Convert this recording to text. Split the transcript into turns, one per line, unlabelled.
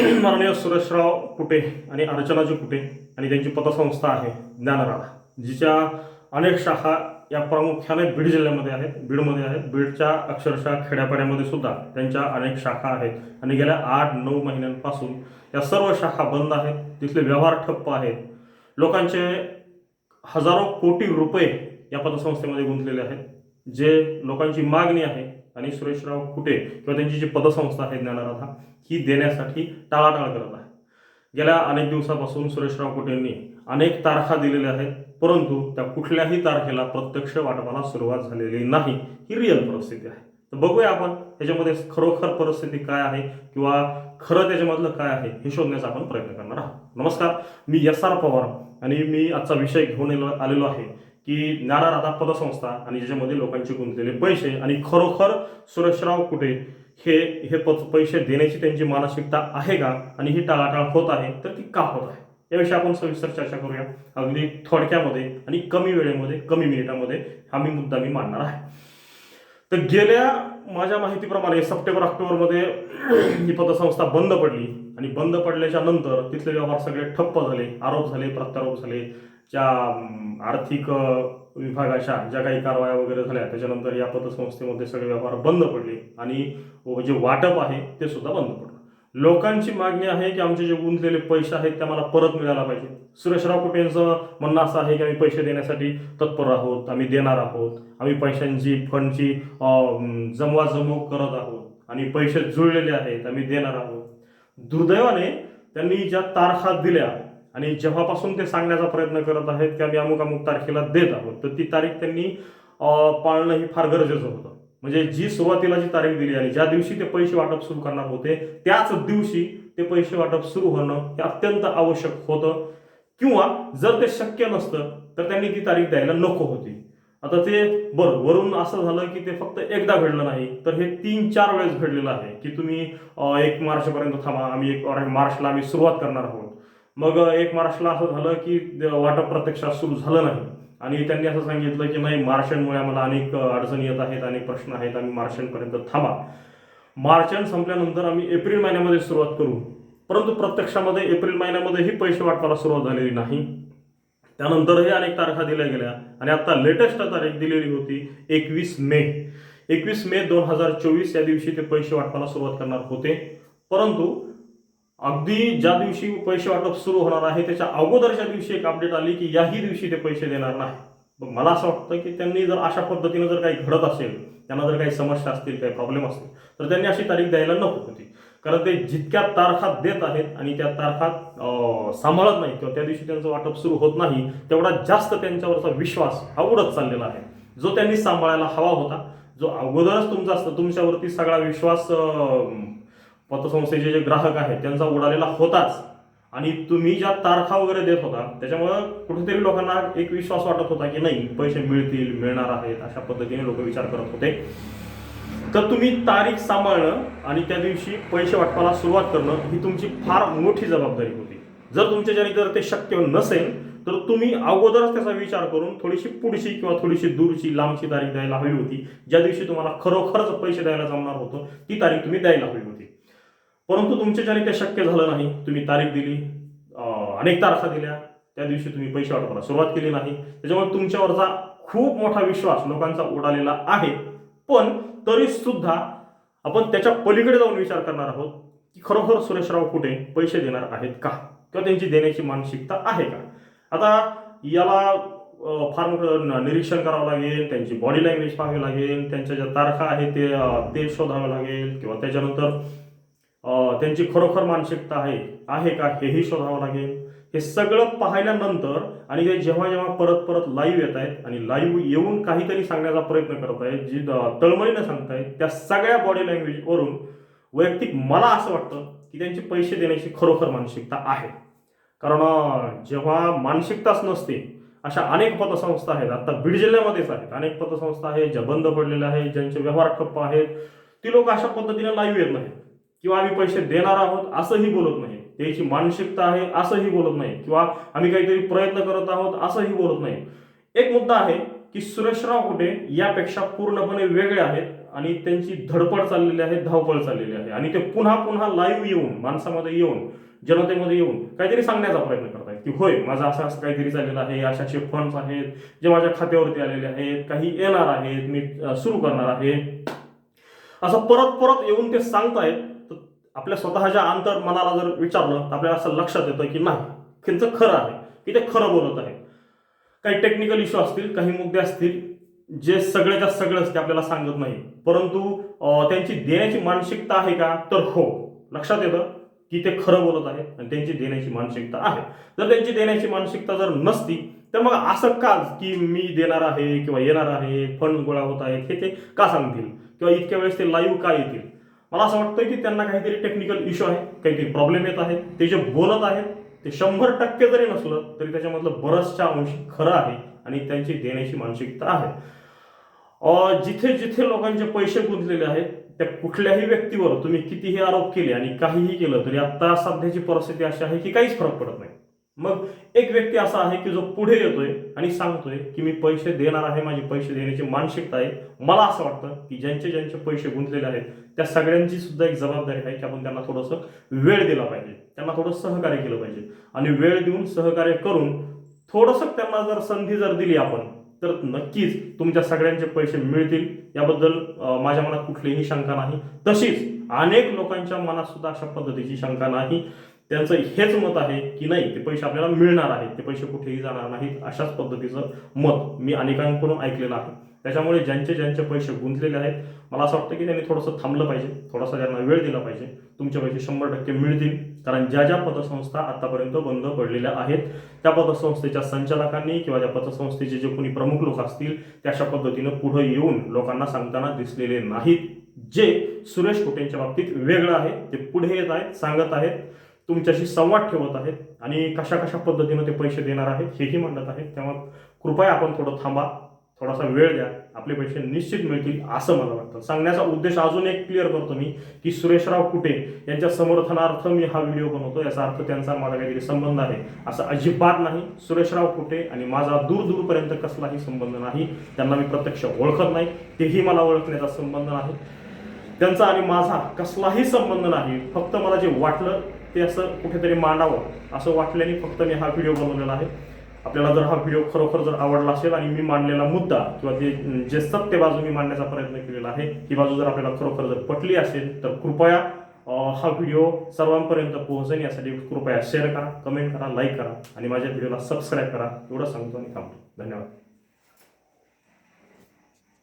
माननीय सुरेशराव कुटे आणि अर्चनाजी कुटे आणि त्यांची पतसंस्था आहे ज्ञानराधा जिच्या अनेक शाखा या प्रामुख्याने बीड जिल्ह्यामध्ये आहेत. बीडमध्ये आहेत. बीडच्या अक्षरशः खेड्यापाड्यामध्ये सुद्धा त्यांच्या अनेक शाखा आहेत. आणि गेल्या आठ नऊ महिन्यांपासून या सर्व शाखा बंद आहेत. तिथले व्यवहार ठप्प आहेत. लोकांचे हजारो कोटी रुपये या पतसंस्थेमध्ये गुंतलेले आहेत. जे लोकांची मागणी आहे आणि सुरेशराव कुटे किंवा त्यांची जी पदसंस्था आहे ज्ञानराधा ही देण्यासाठी टाळाटाळ करत आहे. गेल्या अनेक दिवसापासून सुरेशराव कुटेंनी अनेक तारखा दिलेल्या आहेत परंतु त्या कुठल्याही तारखेला प्रत्यक्ष वाटपाला सुरुवात झालेली नाही ही रिअल परिस्थिती आहे. तर बघूया आपण ह्याच्यामध्ये खरोखर परिस्थिती काय आहे किंवा खरं त्याच्यामधलं काय आहे हे शोधण्याचा आपण प्रयत्न करणार आहोत. नमस्कार मी एस आर पवार आणि मी आजचा विषय घेऊन येलो आलेलो आहे. की राधा पदसंस्था आणि ज्याच्यामध्ये लोकांचे गुंतलेले पैसे आणि खरोखर सुरेशराव कुठे हे हे पैसे देण्याची त्यांची मानसिकता आहे का? आणि ही टाळाटाळ होत आहे तर ती का होत आहे? याविषयी आपण सविस्तर चर्चा करूया. अगदी थोडक्यामध्ये आणि कमी वेळेमध्ये कमी मिनिटामध्ये हा मी मुद्दा मी मांडणार आहे. तर गेल्या माझ्या माहितीप्रमाणे सप्टेंबर ऑक्टोबरमध्ये ही पतसंस्था बंद पडली. आणि बंद पडल्याच्या नंतर तिथले व्यवहार सगळे ठप्प झाले आरोप झाले प्रत्यारोप झाले. ज्या आर्थिक विभागाच्या ज्या काही कारवाया वगैरे झाल्या त्याच्यानंतर या पतसंस्थेमध्ये सगळे व्यवहार बंद पडले आणि जे वाटप आहे ते सुद्धा बंद पडलं. लोकांची मागणी आहे की आमचे जे गुंतलेले पैसे आहेत ते आम्हाला परत मिळायला पाहिजे. सुरेशराव कुटे यांचं म्हणणं असं आहे की आम्ही पैसे देण्यासाठी तत्पर आहोत आम्ही देणार आहोत. आम्ही पैशांची फंडची जमवाजमव करत आहोत. आणि पैसे जुळलेले आहेत आम्ही देणार आहोत. दुर्दैवाने त्यांनी ज्या तारखा दिल्या आणि जेव्हापासून ते सांगण्याचा प्रयत्न करत आहेत की आम्ही अमुक अमुक तारखेला देत आहोत तर ती तारीख त्यांनी पाळणं ही फार गरजेचं होतं. म्हणजे जी सुरुवातीला जी तारीख दिली आणि ज्या दिवशी ते पैसे वाटप सुरू करणार होते त्याच दिवशी ते पैसे वाटप सुरू होणं हे अत्यंत आवश्यक होतं. किंवा जर ते शक्य नसतं तर त्यांनी ती तारीख द्यायला नको होती. आता ते बरं वरून असं झालं की ते फक्त एकदा घडलं नाही तर हे तीन चार वेळेस घडलेलं आहे की तुम्ही एक मार्चपर्यंत थांबा आम्ही एक मार्चला आम्ही सुरुवात करणार आहोत. मग एक मार्चला असं झालं की द- वाटप प्रत्यक्षात सुरू झालं नाही. आणि त्यांनी असं सांगितलं की नाही मार्शनमुळे आम्हाला अनेक अडचणी येत आहेत अनेक प्रश्न आहेत आम्ही मार्शनपर्यंत थांबा. मार्चन संपल्यानंतर आम्ही एप्रिल महिन्यामध्ये सुरुवात करू. परंतु प्रत्यक्षामध्ये एप्रिल महिन्यामध्येही पैसे वाटपाला सुरुवात झालेली नाही. त्यानंतरही अनेक तारखा दिल्या गेल्या आणि आत्ता लेटेस्ट तारीख दिलेली होती एकवीस मे. एकवीस मे दोन हजार चोवीस या दिवशी ते पैसे वाटपाला सुरुवात करणार होते. परंतु अगदी ज्या दिवशी पैसे वाटप सुरू होणार आहे त्याच्या अगोदरच्या दिवशी एक अपडेट आली की याही दिवशी ते पैसे देणार नाही. मग मला असं वाटतं की त्यांनी जर अशा पद्धतीनं जर काही घडत असेल त्यांना जर काही समस्या असतील काही प्रॉब्लेम असतील तर त्यांनी अशी तारीख द्यायला नको होती. कारण ते जितक्या तारखा देत आहेत आणि त्या तारखा सांभाळत नाही किंवा त्या दिवशी त्यांचं वाटप सुरू होत नाही तेवढा जास्त त्यांच्यावरचा विश्वास हा उडत चाललेला आहे. जो त्यांनी सांभाळायला हवा होता जो अगोदरच तुमचा असतं तुमच्यावरती सगळा विश्वास पतसंस्थेचे जे ग्राहक आहेत त्यांचा उडालेला होताच. आणि तुम्ही ज्या तारखा वगैरे देत होता त्याच्यामुळं कुठेतरी लोकांना एक विश्वास वाटत होता की नाही पैसे मिळतील मिळणार आहेत अशा पद्धतीने लोक विचार करत होते. तर तुम्ही तारीख सांभाळणं आणि त्या दिवशी पैसे वाटपाला सुरुवात करणं ही तुमची फार मोठी जबाबदारी होती. जर तुमच्याच्याने जर ते शक्य नसेल तर तुम्ही अगोदरच त्याचा विचार करून थोडीशी पुढची किंवा थोडीशी दूरची लांबची तारीख द्यायला हवी होती. ज्या दिवशी तुम्हाला खरोखरच पैसे द्यायला जमणार होतं ती तारीख तुम्ही द्यायला हवी होती. परंतु तुमच्याच्याने ते शक्य झालं नाही तुम्ही तारीख दिली अनेक तारखा दिल्या त्या दिवशी तुम्ही पैसे वाटवायला सुरुवात केली नाही. त्याच्यामुळे तुमच्यावरचा खूप मोठा विश्वास लोकांचा उडालेला आहे. पण तरी सुद्धा आपण त्याच्या पलीकडे जाऊन विचार करणार आहोत की खरोखर सुरेशराव कुठे पैसे देणार आहेत का? किंवा त्यांची देण्याची मानसिकता आहे का? आता याला फार मोठं निरीक्षण करावं लागेल त्यांची बॉडी लँग्वेज पाहावी लागेल त्यांच्या ज्या तारखा आहेत ते शोधावं लागेल किंवा त्याच्यानंतर त्यांची खरोखर मानसिकता आहे आहे का हेही शोधावं लागेल. हे सगळं पाहिल्यानंतर आणि ते जेव्हा जेव्हा परत परत लाईव्ह येत आहेत आणि लाईव्ह येऊन काहीतरी सांगण्याचा प्रयत्न करत आहेत जी तळमळीनं सांगतायत त्या सगळ्या बॉडी लँग्वेजवरून वैयक्तिक मला असं वाटतं की त्यांची पैसे देण्याची खरोखर मानसिकता आहे. कारण जेव्हा मानसिकताच नसते अशा अनेक पतसंस्था आहेत. आता बीड जिल्ह्यामध्येच आहेत. अनेक पतसंस्था आहेत ज्या बंद पडलेल्या आहेत ज्यांचे व्यवहार ठप्प आहेत. ती लोक अशा पद्धतीने लाईव्ह येत नाहीत. किंवा आम्ही पैसे देणार आहोत असंही बोलत नाही. त्याची मानसिकता आहे असंही बोलत नाही. किंवा आम्ही काहीतरी प्रयत्न करत आहोत असंही बोलत नाही. एक मुद्दा आहे की सुरेशराव कुठे यापेक्षा पूर्णपणे वेगळे आहेत आणि त्यांची धडपड चाललेली आहे धावपळ चाललेली आहे. आणि ते पुन्हा पुन्हा लाईव्ह येऊन माणसामध्ये येऊन जनतेमध्ये येऊन काहीतरी सांगण्याचा प्रयत्न करतायत की होय माझं असं असं काहीतरी चाललेलं आहे अशाचे असे फंड्स आहेत जे माझ्या खात्यावरती आलेले आहेत काही येणार आहेत मी सुरू करणार आहे. असं परत परत येऊन ते सांगतायत तर आपल्या स्वतःच्या अंतर मनाला जर विचारलं तर आपल्याला असं लक्षात येतं की नाही त्यांचं खरं आहे की ते खरं बोलत आहे काही टेक्निकल इश्यू असतील काही मुद्दे असतील जे सगळ्याच्या सगळंच ते आपल्याला सांगत नाही. परंतु त्यांची देण्याची मानसिकता आहे का? तर हो लक्षात येतं की ते खरं बोलत आहेत आणि त्यांची देण्याची मानसिकता आहे. जर त्यांची देण्याची मानसिकता जर नसती तर मग असं का की मी देणार आहे किंवा येणार आहे फंड गोळा होत आहेत हे ते का सांगतील? किंवा इतक्या वेळेस ते लाईव्ह का येतील? मला असं वाटतं की त्यांना काहीतरी टेक्निकल इश्यू आहे काहीतरी प्रॉब्लेम येत आहे. ते जे बोलत आहेत ते शंभर टक्के जरी नसलं तरी त्याच्यामधलं बरंचशा अंश खरं आहे आणि त्यांची देण्याची मानसिकता आहे. जिथे जिथे लोकांचे पैसे गुंतलेले आहेत त्या कुठल्याही व्यक्तीवर तुम्ही कितीही आरोप केले आणि काहीही केलं तरी आता सध्याची परिस्थिती अशी आहे की काहीच फरक पडत नाही. मग एक व्यक्ती असा आहे की जो पुढे येतोय आणि सांगतोय की मी पैसे देणार आहे माझी पैसे देण्याची मानसिकता आहे. मला असं वाटतं की ज्यांचे ज्यांचे पैसे गुंतलेले आहेत त्या सगळ्यांची सुद्धा एक जबाबदारी आहे की आपण त्यांना थोडंसं वेळ दिला पाहिजे. त्यांना थोडं सहकार्य केलं पाहिजे. आणि वेळ देऊन सहकार्य करून थोडंसं त्यांना जर संधी जर दिली आपण तर नक्कीच तुमच्या सगळ्यांचे पैसे मिळतील. याबद्दल माझ्या मनात कुठलीही शंका नाही. तशीच अनेक लोकांच्या मनात सुद्धा अशा पद्धतीची शंका नाही. त्यांचं हेच मत आहे की नाही ते पैसे आपल्याला मिळणार आहेत ते पैसे कुठेही जाणार नाहीत अशाच पद्धतीचं मत मी अनेकांकडून ऐकलेलं आहे. त्याच्यामुळे ज्यांचे ज्यांचे पैसे गुंतलेले आहेत मला असं वाटतं की त्यांनी थोडंसं थांबलं पाहिजे थोडासा त्यांना वेळ दिला पाहिजे तुमचे पैसे शंभर टक्के मिळतील. कारण ज्या ज्या पतसंस्था आतापर्यंत बंद पडलेल्या आहेत त्या पतसंस्थेच्या संचालकांनी किंवा त्या पतसंस्थेचे जे कोणी प्रमुख लोक असतील त्या अशा पद्धतीनं पुढे येऊन लोकांना सांगताना दिसलेले नाहीत. जे सुरेश कुटेंच्या बाबतीत वेगळं आहे ते पुढे येत आहेत सांगत आहेत. तुमच्याशी संवाद ठेवत आहेत आणि कशा कशा पद्धतीनं ते पैसे देणार आहेत हेही म्हणत आहेत. तेव्हा कृपया आपण थोडं थांबा थोडासा वेळ द्या. आपले पैसे निश्चित मिळतील असं मला वाटतं. सांगण्याचा उद्देश अजून एक क्लिअर करतो मी की सुरेशराव कुटे यांच्या समर्थनार्थ मी हा व्हिडिओ बनवतो. याचा अर्थ त्यांचा माझा काहीतरी संबंध आहे. असं अजिबात नाही. सुरेशराव कुटे आणि माझा दूर दूरपर्यंत कसलाही संबंध नाही. त्यांना मी प्रत्यक्ष ओळखत नाही. तेही मला ओळखण्याचा संबंध नाही. त्यांचा आणि माझा कसलाही संबंध नाही. फक्त मला जे वाटलं ते असं कुठेतरी मांडावं असं वाटल्याने फक्त मी हा व्हिडिओ बनवलेला आहे. आपल्याला जर हा व्हिडिओ खरोखर जर आवडला असेल आणि मी मांडलेला मुद्दा किंवा ते जे सत्य बाजू मी मांडण्याचा प्रयत्न केलेला आहे ही बाजू जर आपल्याला खरोखर जर पटली असेल तर कृपया हा व्हिडिओ सर्वांपर्यंत पोहोचेल. यासाठी कृपया शेअर करा कमेंट करा लाईक करा आणि माझ्या व्हिडिओला सबस्क्राईब करा. एवढं सांगतो आणि थांबतो. धन्यवाद.